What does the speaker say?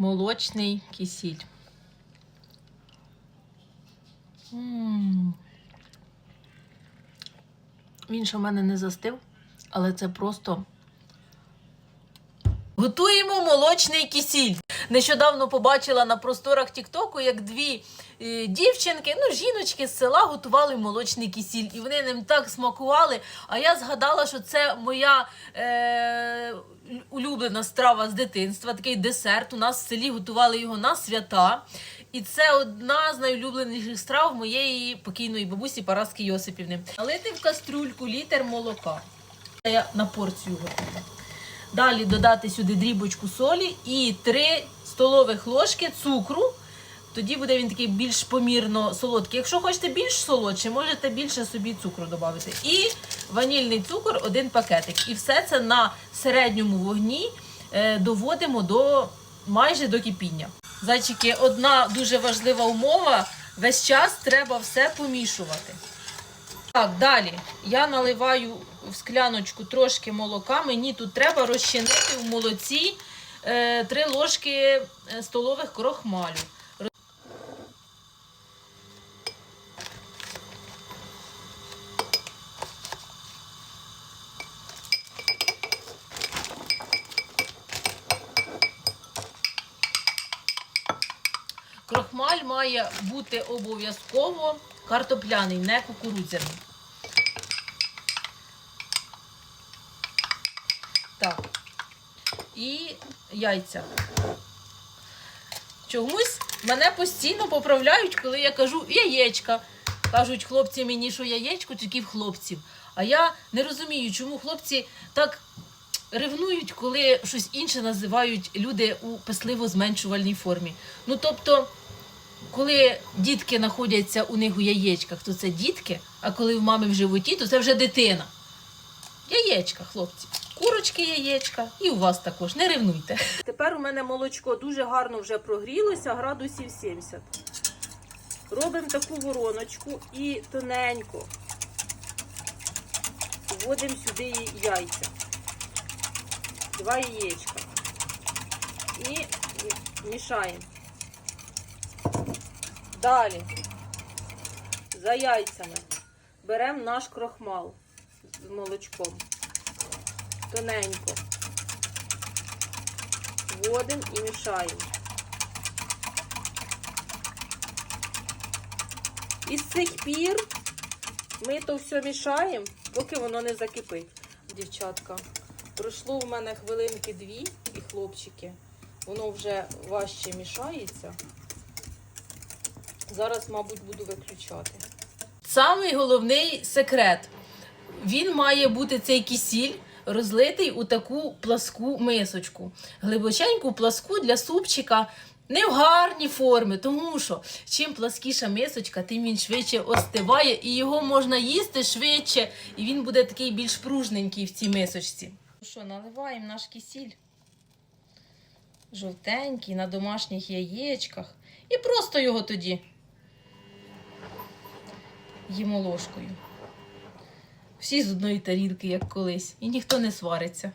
Молочний кисіль. М. Він ще в мене не застив, але це просто. Готуємо молочний кисіль. Нещодавно побачила на просторах Тіктоку, як дві е, дівчинки, ну, жіночки з села готували молочний кисіль. І вони ним так смакували. А я згадала, що це моя е, улюблена страва з дитинства, такий десерт. У нас в селі готували його на свята. І це одна з найулюбленіших страв моєї покійної бабусі Параски Йосипівни. Налити в кастрюльку літр молока. Я на порцію готую. Далі додати сюди дрібочку солі і 3 столових ложки цукру. Тоді буде він такий більш помірно солодкий. Якщо хочете більш солодше, можете більше собі цукру додати. І ванільний цукор один пакетик. І все це на середньому вогні е, доводимо до майже до кипіння. Зайчики, одна дуже важлива умова. Весь час треба все помішувати. Так, далі я наливаю в скляночку трошки молока. Мені тут треба розчинити в молоці е, 3 ложки е, столових крохмалю. Крохмаль має бути обов'язково картопляний, не кукурудзяний. І яйця. Чомусь мене постійно поправляють, коли я кажу яєчка. Кажуть хлопці мені, що яєчко тільки в хлопців. А я не розумію, чому хлопці так ревнують, коли щось інше називають люди у писливо-зменшувальній формі. Ну тобто, коли дітки знаходяться у них у яєчках, то це дітки, а коли в мами в животі, то це вже дитина. Яєчка, хлопці. Курочки, яєчка, і у вас також. Не ревнуйте. Тепер у мене молочко дуже гарно вже прогрілося, градусів 70. Робимо таку вороночку і тоненько вводимо сюди яйця. Два яєчка. І мішаємо. Далі за яйцями беремо наш крохмал з молочком. Тоненько. Вводимо і мішаємо. І з цих пір ми то все мішаємо, поки воно не закипить. Дівчатка, пройшло в мене хвилинки дві і хлопчики. Воно вже важче мішається. Зараз, мабуть, буду виключати. Самий головний секрет. Він має бути цей кисіль розлитий у таку пласку мисочку. Глибоченьку пласку для супчика. Не в гарні форми, тому що чим пласкіша мисочка, тим він швидше остиває, і його можна їсти швидше, і він буде такий більш пружненький в цій мисочці. Ну що, наливаємо наш кисіль жовтенький на домашніх яєчках. І просто його тоді їмо ложкою. Всі з одної тарілки, як колись, і ніхто не свариться.